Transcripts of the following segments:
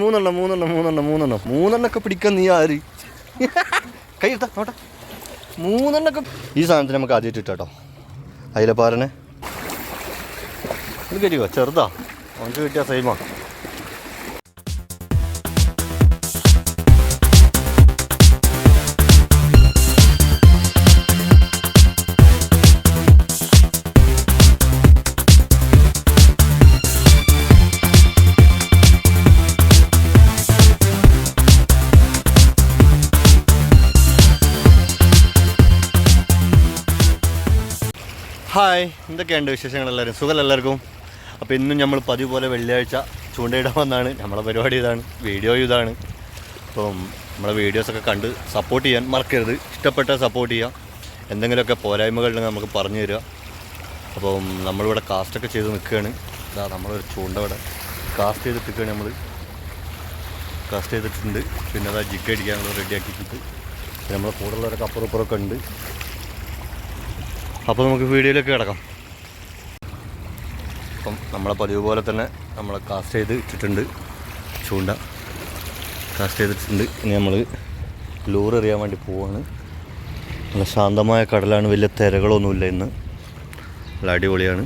മൂന്നെണ്ണം മൂന്നെണ്ണം മൂന്നെണ്ണം മൂന്നെണ്ണം. മൂന്നെണ്ണൊക്കെ പിടിക്കാൻ നീ ആര്? കൈ എടുത്താ നോട്ടെ മൂന്നെണ്ണൊക്കെ ഈ സാധനത്തിന് നമുക്ക് ആദ്യമായിട്ട് ഇട്ടോ കേട്ടോ. ഇത് കരുവോ ചെറുതാ. അവർക്ക് കിട്ടിയ സൈമാ ഹായ് എന്തൊക്കെയുണ്ട് വിശേഷങ്ങൾ എല്ലാവരും? സുഖം എല്ലാവർക്കും. അപ്പോൾ ഇന്നും നമ്മൾ പതിവ് പോലെ വെള്ളിയാഴ്ച ചൂണ്ടയിടാൻ വന്നാണ്. നമ്മളെ പരിപാടി ഇതാണ് വീഡിയോ ഇതാണ്. അപ്പം നമ്മളെ വീഡിയോസൊക്കെ കണ്ട് സപ്പോർട്ട് ചെയ്യാൻ മറക്കരുത്. ഇഷ്ടപ്പെട്ട സപ്പോർട്ട് ചെയ്യുക എന്തെങ്കിലുമൊക്കെ പോരായ്മകളുണ്ടെങ്കിൽ നമുക്ക് പറഞ്ഞു തരിക. അപ്പം നമ്മളിവിടെ കാസ്റ്റൊക്കെ ചെയ്ത് നിൽക്കുകയാണ്. ഇതാ നമ്മളൊരു ചൂണ്ട ഇവിടെ കാസ്റ്റ് ചെയ്തിട്ട് നിൽക്കുകയാണ് നമ്മൾ കാസ്റ്റ് ചെയ്തിട്ടുണ്ട്. പിന്നെ അതാ ജിഗ് അടിക്കാനുള്ള റെഡി ആക്കിയിട്ടുണ്ട്. പിന്നെ നമ്മളെ കൂടുതലുള്ളവരൊക്കെ അപ്പുറം ഇപ്പുറമൊക്കെ ഉണ്ട്. അപ്പോൾ നമുക്ക് വീഡിയോയിലേക്ക് കിടക്കാം. അപ്പം നമ്മളെ പതിവ് പോലെ തന്നെ നമ്മൾ കാസ്റ്റ് ചെയ്ത് ഇട്ടിട്ടുണ്ട്. ചൂണ്ട കാസ്റ്റ് ചെയ്തിട്ടുണ്ട്. ഇനി നമ്മൾ ലൂർ എറിയാൻ വേണ്ടി പോവാണ്. നല്ല ശാന്തമായ കടലാണ്. വലിയ തിരകളൊന്നുമില്ല ഇന്ന്. നല്ല അടിപൊളിയാണ്.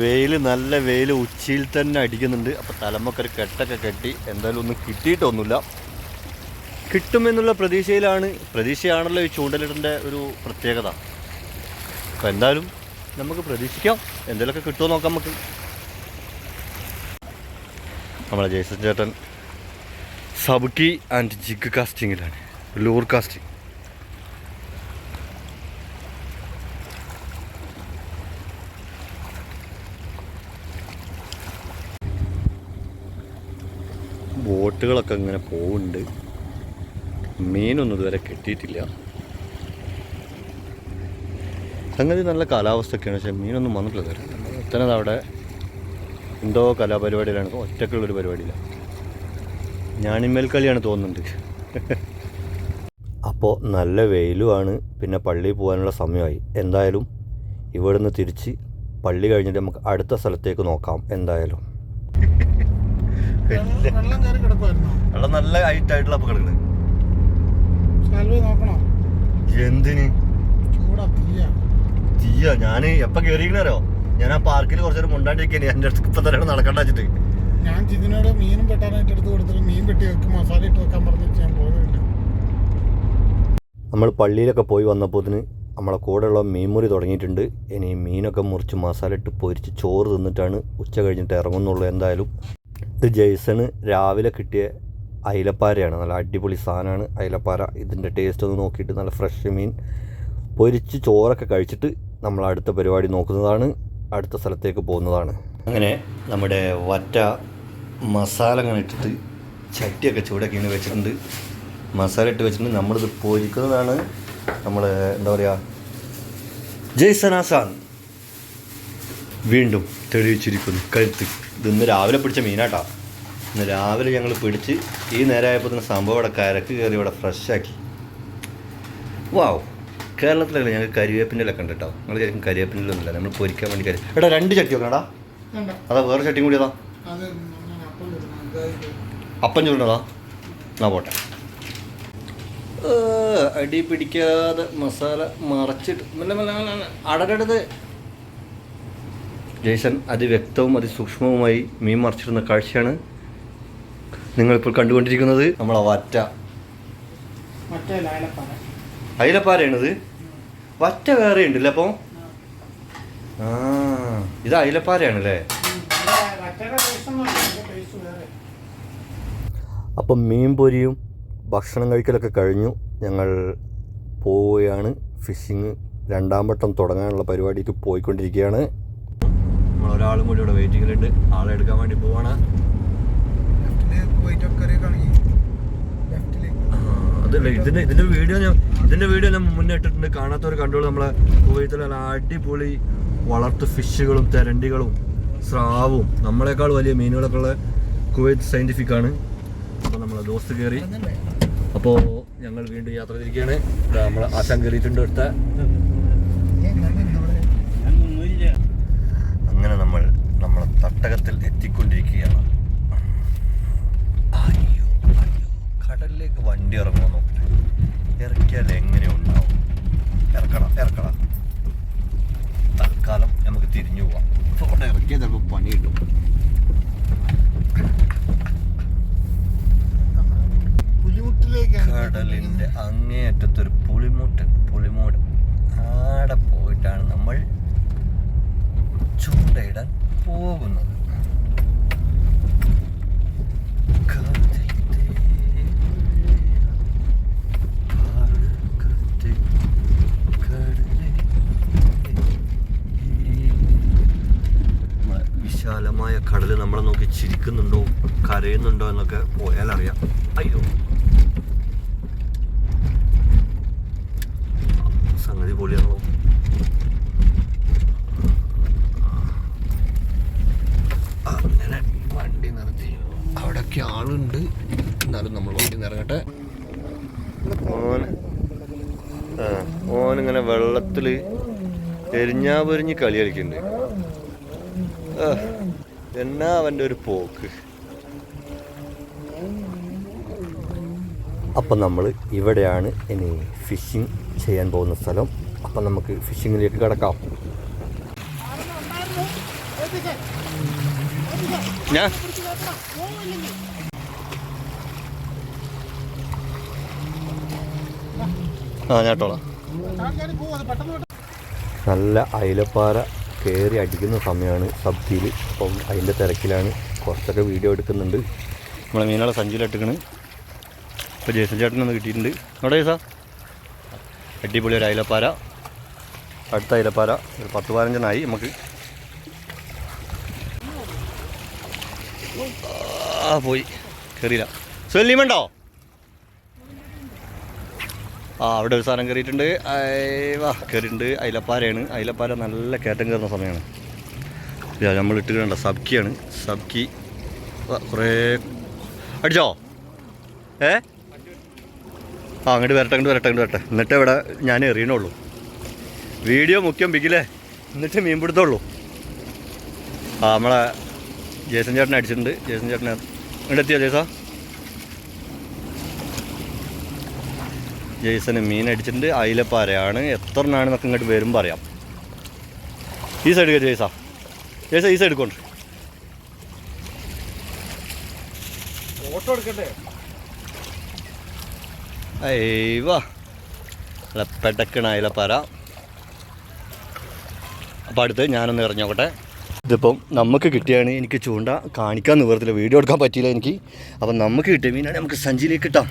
വെയിൽ നല്ല വെയിൽ ഉച്ചയിൽ തന്നെ അടിക്കുന്നുണ്ട്. അപ്പോൾ തലമൊക്കെ ഒരു കെട്ടൊക്കെ കെട്ടി എന്തായാലും ഒന്നും കിട്ടിയിട്ടൊന്നുമില്ല. കിട്ടുമെന്നുള്ള പ്രതീക്ഷയിലാണ്. പ്രതീക്ഷയാണല്ലോ ഈ ചൂണ്ടലിടന്റെ ഒരു പ്രത്യേകത. അപ്പം എന്തായാലും നമുക്ക് പ്രതീക്ഷിക്കാം. എന്തെങ്കിലുമൊക്കെ കിട്ടുമോ നോക്കാം നമുക്ക്. നമ്മളെ ജയസൻ ചേട്ടൻ സബുക്കി ആൻഡ് ജിഗ് കാസ്റ്റിങ്ങിലാണ് ലൂർ കാസ്റ്റിംഗ് ബോട്ടുകളൊക്കെ ഇങ്ങനെ പോകുന്നുണ്ട് മീനൊന്നും ഇതുവരെ കിട്ടിയിട്ടില്ല. സംഗതി നല്ല കാലാവസ്ഥയൊക്കെയാണ്. പക്ഷേ മീനൊന്നും വന്നിട്ടില്ല ഇതുവരെ. തന്നെ അവിടെ എന്തോ കലാപരിപാടിയിലാണ്. ഒറ്റക്കുള്ളൊരു പരിപാടിയില്ല. ഞാണിമേൽ കളിയാണ് തോന്നുന്നുണ്ട്. അപ്പോൾ നല്ല വെയിലുമാണ്. പിന്നെ പള്ളിയിൽ പോകാനുള്ള സമയമായി. എന്തായാലും ഇവിടുന്ന് തിരിച്ച് പള്ളി കഴിഞ്ഞിട്ട് നമുക്ക് അടുത്ത സ്ഥലത്തേക്ക് നോക്കാം. എന്തായാലും. വെള്ളം നല്ല ഹൈറ്റായിട്ടുള്ള അപ്പോൾ കിടക്കുന്നത് എന്തിന്? തീയ ഞാൻ എപ്പോൾ കയറിക്കണോ ഞാൻ ആ പാർക്കിൽ കുറച്ചൊരു മുണ്ടാണ്ടിരിക്കാൻ എന്റെ അടുത്ത് ഇപ്പം തന്നെ നടക്കണ്ട വെച്ചിട്ട്. ഞാൻ ജിതിനോട് മീനും പെട്ടാനായിട്ട് എടുത്ത് കൊടുത്തിട്ട് മീൻ പെട്ടി വെക്ക് മസാല ഇട്ട് വെക്കാൻ പറഞ്ഞിട്ട് ഞാൻ പോയതില്ല നമ്മൾ പള്ളിയിലൊക്കെ പോയി വന്നപ്പോത്തിന് നമ്മളെ കൂടെയുള്ള മീൻമുറി തുടങ്ങിയിട്ടുണ്ട്. ഇനി മീനൊക്കെ മുറിച്ച് മസാല ഇട്ട് പൊരിച്ച് ചോറ് തിന്നിട്ടാണ് ഉച്ച കഴിഞ്ഞിട്ട് ഇറങ്ങുന്നുള്ളൂ എന്തായാലും. ഇത് ജെയ്സണ് രാവിലെ കിട്ടിയ അയിലപ്പാരയാണ്. നല്ല അടിപൊളി സാധനമാണ് അയിലപ്പാര. ഇതിന്റെ ടേസ്റ്റ് ഒന്ന് നോക്കിയിട്ട് നല്ല ഫ്രഷ് മീൻ. പൊരിച്ച് ചോറൊക്കെ കഴിച്ചിട്ട് നമ്മൾ അടുത്ത പരിപാടി നോക്കുന്നതാണ് അടുത്ത സ്ഥലത്തേക്ക് പോകുന്നതാണ്. അങ്ങനെ നമ്മുടെ വറ്റ മസാല അങ്ങനെ ഇട്ടിട്ട് ചട്ടിയൊക്കെ ചൂടൊക്കെ ഇങ്ങനെ വെച്ചിട്ടുണ്ട്. മസാല ഇട്ട് വെച്ചിട്ടുണ്ട്. നമ്മളിത് പൊരിക്കുന്നതാണ് നമ്മൾ എന്താ പറയുക ജയ്സൻ ആസാൻ വീണ്ടും തെളിയിച്ചിരിക്കുന്നു. കഴുത്ത്. ഇന്ന് രാവിലെ പിടിച്ച മീനാട്ടാ. ഇന്ന് രാവിലെ ഞങ്ങൾ പിടിച്ച് ഈ നേരമായപ്പോൾ തന്നെ സംഭവം ഇവിടെ കരക്ക് കയറി ഇവിടെ ഫ്രഷാക്കി വാവ് കേരളത്തിലല്ല ഞങ്ങൾ കരിവേപ്പിന്റെ ഇലൊക്കെ ഉണ്ട് കേട്ടോ നിങ്ങൾ ശരിക്കും കരിവേപ്പിന്റെ ഒന്നുമില്ല നമ്മൾ പൊരിക്കാൻ വേണ്ടി കരി എടാ രണ്ട് ചട്ടി വെക്കണടാ. അതാ വേറെ ചട്ടിയും കൂടി അതാ. അപ്പം ചൂടണതാ? എന്നാ പോട്ടെ. അടി പിടിക്കാതെ മസാല മറച്ചിട്ട് അടരടുത്ത് ജേസൻ അതിവ്യക്തവും അതിസൂക്ഷ്മവുമായി മീൻ മറിച്ചിടുന്ന കാഴ്ചയാണ് നിങ്ങളിപ്പോൾ കണ്ടുകൊണ്ടിരിക്കുന്നത്. നമ്മളെ വറ്റ. അയിലപ്പാരയാണിത് വറ്റ വേറെ ഉണ്ടല്ലേ അപ്പോൾ ആ ഇത് അയിലപ്പാറയാണല്ലേ അപ്പം മീൻ പൊരിയും ഭക്ഷണം കഴിക്കലൊക്കെ കഴിഞ്ഞു. ഞങ്ങൾ പോവുകയാണ്. ഫിഷിങ് രണ്ടാം വട്ടം തുടങ്ങാനുള്ള പരിപാടിക്ക് പോയിക്കൊണ്ടിരിക്കുകയാണ്. നമ്മൾ ഒരാളും കൂടി ഇവിടെ വെയിറ്റിങ്ങിലുണ്ട് ആളെടുക്കാൻ വേണ്ടി പോവാണ്. അതല്ല ഇതിന്റെ ഇതിന്റെ വീഡിയോ ഞാൻ ഇതിന്റെ വീഡിയോ ഞാൻ മുന്നേ ഇട്ടിട്ടുണ്ട്. കാണാത്തവർ കണ്ടോളൂ നമ്മളെ കുവൈത്തിലെ അടിപൊളി വളർത്തു ഫിഷുകളും തെരണ്ടികളും സ്രാവും. നമ്മളെക്കാൾ വലിയ മീനുകളൊക്കെ ഉള്ള കുവൈത്ത് സയന്റിഫിക് ആണ്. അപ്പോൾ നമ്മളെ ദോസ്ത് കയറി അപ്പോൾ ഞങ്ങൾ വീണ്ടും യാത്ര തിരിക്കുകയാണ്. നമ്മളെ ആശാൻ കയറിയിട്ടുണ്ട് അടുത്ത. അങ്ങനെ നമ്മൾ നമ്മളെ തട്ടകത്തിൽ എത്തിക്കൊണ്ടിരിക്കുകയാണ്. വണ്ടി ഇറങ്ങുമോ നോക്കട്ടെ. ഇറക്കിയാൽ എങ്ങനെ ഉണ്ടാവും? ഇറക്കണം ഇറക്കണം. തൽക്കാലം നമുക്ക് തിരിഞ്ഞു പോവാം. ഫോട്ടോ ഇറക്കിയാൽ ചിലപ്പോൾ പണി കിട്ടും. കടലിന്റെ കടലിന്റെ അങ്ങേയറ്റത്തൊരു പുളിമൂട്ടൻ പുളിമൂട്. ആടെ പോയിട്ടാണ് നമ്മൾ ചൂണ്ടയിടാൻ പോകുന്നത്. വിശാലമായ കടൽ നമ്മളെ നോക്കി ചിരിക്കുന്നുണ്ടോ കരയുന്നുണ്ടോ എന്നൊക്കെ പോയാലറിയാം. അയ്യോ. സംഗതി പൊളിയാണോ അങ്ങനെ വണ്ടി നിർത്തി. അവിടെയൊക്കെ ആളുണ്ട്. എന്നാലും നമ്മൾ വണ്ടി നിറങ്ങട്ടെ. ഓൻ ആ ഓനിങ്ങനെ വെള്ളത്തിൽ എരിഞ്ഞാ പൊരിഞ്ഞ് കളി കളിക്കുന്നുണ്ട് ആ, എന്നാ അവന്റെ ഒരു പോക്ക്? അപ്പം നമ്മൾ ഇവിടെയാണ് ഇനി ഫിഷിംഗ് ചെയ്യാൻ പോകുന്ന സ്ഥലം. അപ്പം നമുക്ക് ഫിഷിങ്ങിലേക്ക് കിടക്കാം. ഞാൻ ആ ഞാട്ടോളാം നല്ല അയിലപ്പാറ കയറി അടിക്കുന്ന സമയമാണ് സബ്ജിയിൽ അപ്പം അതിന്റെ തിരക്കിലാണ് കുറച്ചൊക്കെ വീഡിയോ എടുക്കുന്നുണ്ട്. നമ്മളെ മീനുകളെ സഞ്ചിയിലിട്ടിക്കണ് ഇപ്പോൾ ജേസൻ ചേട്ടൻ ഒന്ന് കിട്ടിയിട്ടുണ്ട്. അവിടെ ജേസാ? അടിപൊളി ഒരു അയിലപ്പാര. അടുത്ത അയിലപ്പാര. ഒരു പത്ത് പതിനഞ്ചെണ്ണായി നമുക്ക്. പോയി. കയറിയില്ല സ്വല്ലിമുണ്ടോ ആ അവിടെ ഒരു സാധനം കയറിയിട്ടുണ്ട്. വാ കയറിയിട്ടുണ്ട്. അയിലപ്പാരയാണ് അയിലപ്പാര നല്ല കയറ്റം കയറുന്ന സമയമാണ്. നമ്മൾ നമ്മൾ ഇട്ടിട്ടുണ്ട് സബ്ക്കിയാണ് സബ്ക്കി കുറേ അടിച്ചോ? ഏ? ആ അങ്ങോട്ട് വരട്ടെ അങ്ങോട്ട് വരട്ടെ അങ്ങോട്ട് വരട്ടെ. എന്നിട്ട് ഇവിടെ ഞാൻ എറിയണുള്ളൂ. വീഡിയോ മുഖ്യം ബിഗിലേ. എന്നിട്ട് മീൻ പിടുത്തുള്ളൂ ആ നമ്മളെ ജേസൻ ചേട്ടനെ അടിച്ചിട്ടുണ്ട്. ജേസൻ ചേട്ടനെ. ഇങ്ങോട്ട് എത്തിയോ ജേസാ? ജെയ്സന് മീൻ അടിച്ചിട്ടുണ്ട്. അയിലപ്പാരയാണ് എത്ര നാണെന്നൊക്കെ ഇങ്ങോട്ട് വരും പറയാം ഈ സൈഡ് ജെയ്സാ. ജെയ്സ ഈ സൈഡ് കൊണ്ട് ഫോട്ടോ എടുക്കട്ടെ അയ്യവാ പെടക്കണ അയിലപ്പാര അപ്പോൾ അടുത്ത് ഞാനൊന്ന് എറിഞ്ഞോക്കട്ടെ ഇതിപ്പം നമുക്ക് കിട്ടിയാണ് എനിക്ക് ചൂണ്ട. കാണിക്കാൻ നിവർത്തില്ല വീഡിയോ എടുക്കാൻ പറ്റിയില്ല എനിക്ക്. അപ്പം നമുക്ക് കിട്ടിയ മീനാണ് നമുക്ക് സഞ്ചിയിലേക്ക് കിട്ടാം.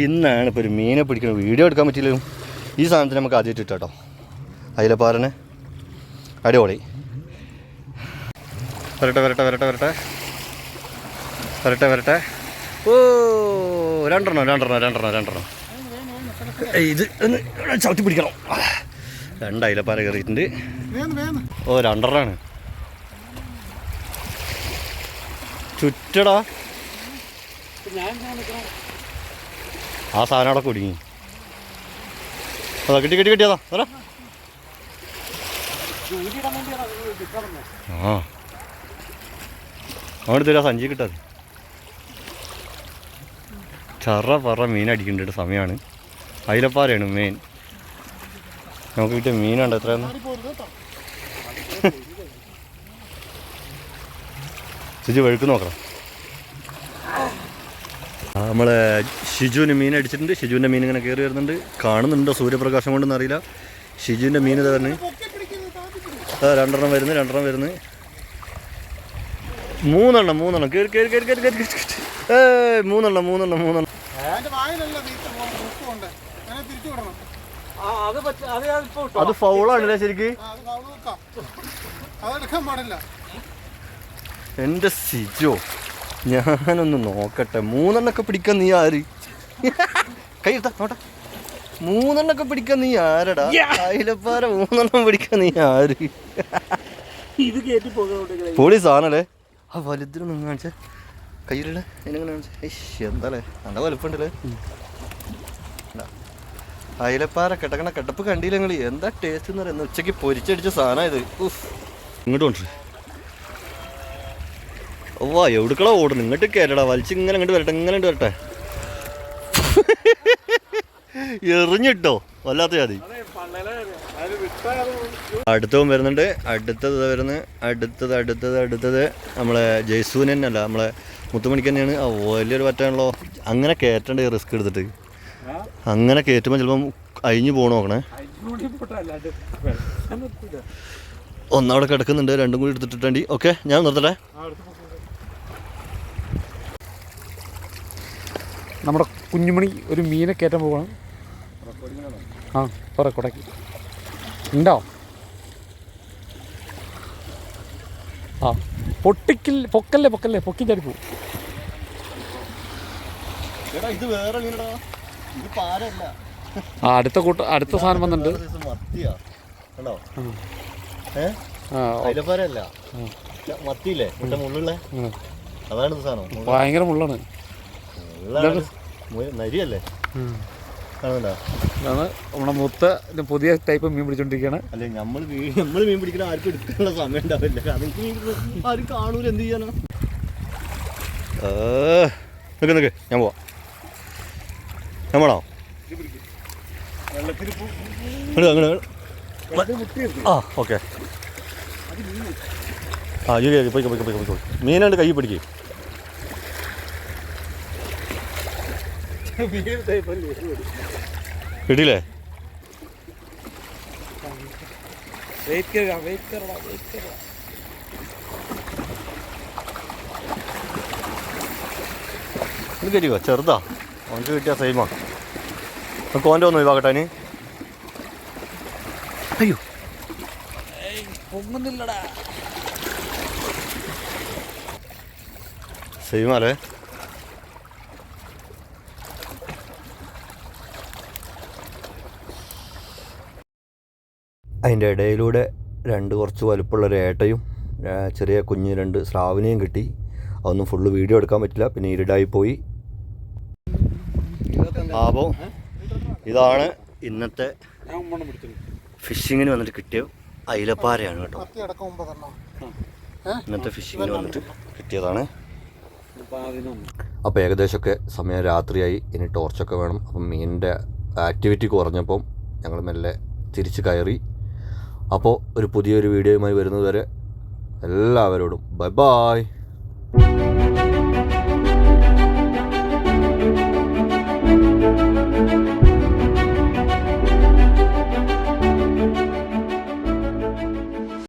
ഇന്നാണ് ഇപ്പോൾ ഒരു മീനെ പിടിക്കുന്നത് വീഡിയോ എടുക്കാൻ പറ്റിയില്ല. ഈ സാധനത്തിന് നമുക്ക് ആദ്യം ഇട്ട് കേട്ടോ അയിലപ്പാറനെ. അടിപൊളി. വരട്ടെ വരട്ടെ വരട്ടെ വരട്ടെ. വരട്ടെ വരട്ടെ. ഓ രണ്ടെണ്ണോ രണ്ടെണ്ണോ രണ്ടെണ്ണോ രണ്ടെണ്ണോ. ഇത് ഒന്ന് ചവിട്ടി പിടിക്കണം. രണ്ട് പാറ കയറിയിട്ടുണ്ട്. ഓ രണ്ടെണ്ണാണ്. ചുറ്റടാ. ആ സാധനം അവിടെ കുടുങ്ങി. അതാ കിട്ടി കിട്ടി കിട്ടിയതാ പറ. ആ. അവിടെ തരാ സഞ്ചി കിട്ടാതെ. ചറ പറ മീൻ അടിക്കേണ്ട സമയമാണ്. അയിലപ്പാറയാണ് മെയിൻ നമുക്ക് കിട്ടിയ മീനുണ്ട് എത്ര ചേച്ചി വഴുക്ക് നോക്കണം. നമ്മളെ ഷിജുവിന് മീൻ അടിച്ചിട്ടുണ്ട്. ഷിജുവിന്റെ മീൻ ഇങ്ങനെ കയറി വരുന്നുണ്ട്. കാണുന്നുണ്ടോ സൂര്യപ്രകാശം കൊണ്ടൊന്നും അറിയില്ല. ഷിജുവിന്റെ മീൻ ഇതാ തന്നെ രണ്ടെണ്ണം വരുന്നു രണ്ടെണ്ണം വരുന്നു. മൂന്നെണ്ണം മൂന്നെണ്ണം. കയറി കയറി കയറി കയറി കയറി കയറി ഏ മൂന്നെണ്ണം മൂന്നെണ്ണം മൂന്നെണ്ണം. അത് ഫൗളാണല്ലേ ശരിക്ക്? എന്റെ സിജോ ഞാനൊന്ന് നോക്കട്ടെ. മൂന്നെണ്ണൊക്കെ പിടിക്കാൻ നീ ആര്? കൈ എടുത്താ നോട്ടെ മൂന്നെണ്ണൊക്കെ പിടിക്കാൻ നീ ആരടാ? അയിലപ്പാര മൂന്നെണ്ണം പിടിക്കാൻ നീ ആര്? ഇത് കയറ്റി പോകുന്നുണ്ടെങ്കിൽ പൊളി സാധനല്ലേ ആ വലുതിനൊന്നും കാണിച്ചേ. കയ്യിലല്ലേ എന്നെങ്ങനെ കാണിച്ചേ. എന്താല്ലേ എന്താലേ? നല്ല വലുപ്പുണ്ടല്ലേ? അയിലപ്പാറ കിടക്കണ കിടപ്പ് കണ്ടില്ല നിങ്ങൾ എന്താ ടേസ്റ്റ് എന്ന് പറയുന്നത്? ഉച്ചയ്ക്ക് പൊരിച്ചടിച്ച സാധനം ഇത്. ഉഫ്. ഇങ്ങോട്ട് കൊണ്ടു ഓ എവിടുക്കളാ ഓടുന്നു? നിങ്ങട്ട് കയറടാ വലിച്ച് ഇങ്ങനെ ഇങ്ങോട്ട് വരട്ടെ ഇങ്ങനെ ഇങ്ങോട്ട് വരട്ടെ. എറിഞ്ഞിട്ടോ? വല്ലാത്ത ജാതി. അടുത്തവും വരുന്നുണ്ട്. അടുത്തത് വരുന്നത് അടുത്തത് അടുത്തത് അടുത്തത്. നമ്മളെ ജയ്സൂൻ തന്നെയല്ല നമ്മളെ മുത്തുമണിക്ക് തന്നെയാണ്. വലിയൊരു പറ്റാണല്ലോ. അങ്ങനെ കയറ്റണ്ടേ റിസ്ക് എടുത്തിട്ട്. അങ്ങനെ കയറ്റുമ്പോൾ ചിലപ്പം അഴിഞ്ഞു പോകണോ നോക്കണേ. ഒന്നവിടെ കിടക്കുന്നുണ്ട് രണ്ടും കൂടി എടുത്തിട്ടുണ്ടെങ്കിൽ ഓക്കെ ഞാൻ നിർത്തട്ടെ? നമ്മുടെ കുഞ്ഞുമണി ഒരു മീനെ കയറ്റാൻ പോവാണ്. ആ പറ കൊടക്ക് ഉണ്ടോ? ആ പൊട്ടിക്കിൽ പൊക്കല്ലേ പൊക്കല്ലേ പൊക്കി ചാടി പോവും. ആ അടുത്ത കൂട്ട അടുത്ത സാധനം വന്നിട്ടുണ്ട്. ഭയങ്കര മുള്ളാണ്. നരിയല്ലേ? ഇതാണ് നമ്മുടെ മുത്ത പുതിയ ടൈപ്പ് മീൻ പിടിച്ചോണ്ടിരിക്കുകയാണ് അല്ലെ നമ്മൾ നമ്മൾ മീൻ പിടിക്കുന്ന ആർക്കും എടുക്കാനുള്ള സമയം ഉണ്ടാവില്ല. കാരണം ആരും കാണൂല എന്ത് ചെയ്യാനാ? നിക്ക് നിക്ക് ഞാൻ പോവാം. ഞാൻ പോണോ? ആ ഓക്കെ. ആ ജോലി പോയിക്കോ പോയിക്കോ പോയിക്കോ പോയിക്കോ. മീനാണ്ട് കൈ പിടിക്കേ മീൻ ടൈപ്പല്ലേ കിട്ടിയില്ലേ വെയിറ്റ് ചെറുതാ. അവനക്ക് കിട്ടിയ സെയിമാ നമുക്ക് ഓന്റെ ഒന്ന് ഒഴിവാക്കട്ടെ അയ്യോ. പൊങ്ങുന്നില്ലടാ സെയിമാലേ അതിന്റെ ഇടയിലൂടെ രണ്ട് കുറച്ച് വലുപ്പമുള്ള ഒരു ഏട്ടയും ചെറിയ കുഞ്ഞ് രണ്ട് സ്രാവിനെയും കിട്ടി. അതൊന്നും ഫുള്ള് വീഡിയോ എടുക്കാൻ പറ്റില്ല പിന്നെ ഇരുടായി പോയി. അപ്പോൾ ഇതാണ് ഇന്നത്തെ ഫിഷിങ്ങിന് വന്നിട്ട് കിട്ടിയ അയിലപ്പാരയാണ് കേട്ടോ. ഇന്നത്തെ ഫിഷിങ്ങിന് വന്നിട്ട് കിട്ടിയതാണ്. അപ്പോൾ ഏകദേശമൊക്കെ സമയം രാത്രിയായി ഇനി ടോർച്ചൊക്കെ വേണം. അപ്പം മീനിന്റെ ആക്ടിവിറ്റി കുറഞ്ഞപ്പം ഞങ്ങൾ മെല്ലെ തിരിച്ച് കയറി അപ്പോൾ ഒരു പുതിയൊരു വീഡിയോയുമായി വരുന്നതുവരെ എല്ലാവരോടും ബൈ ബായ്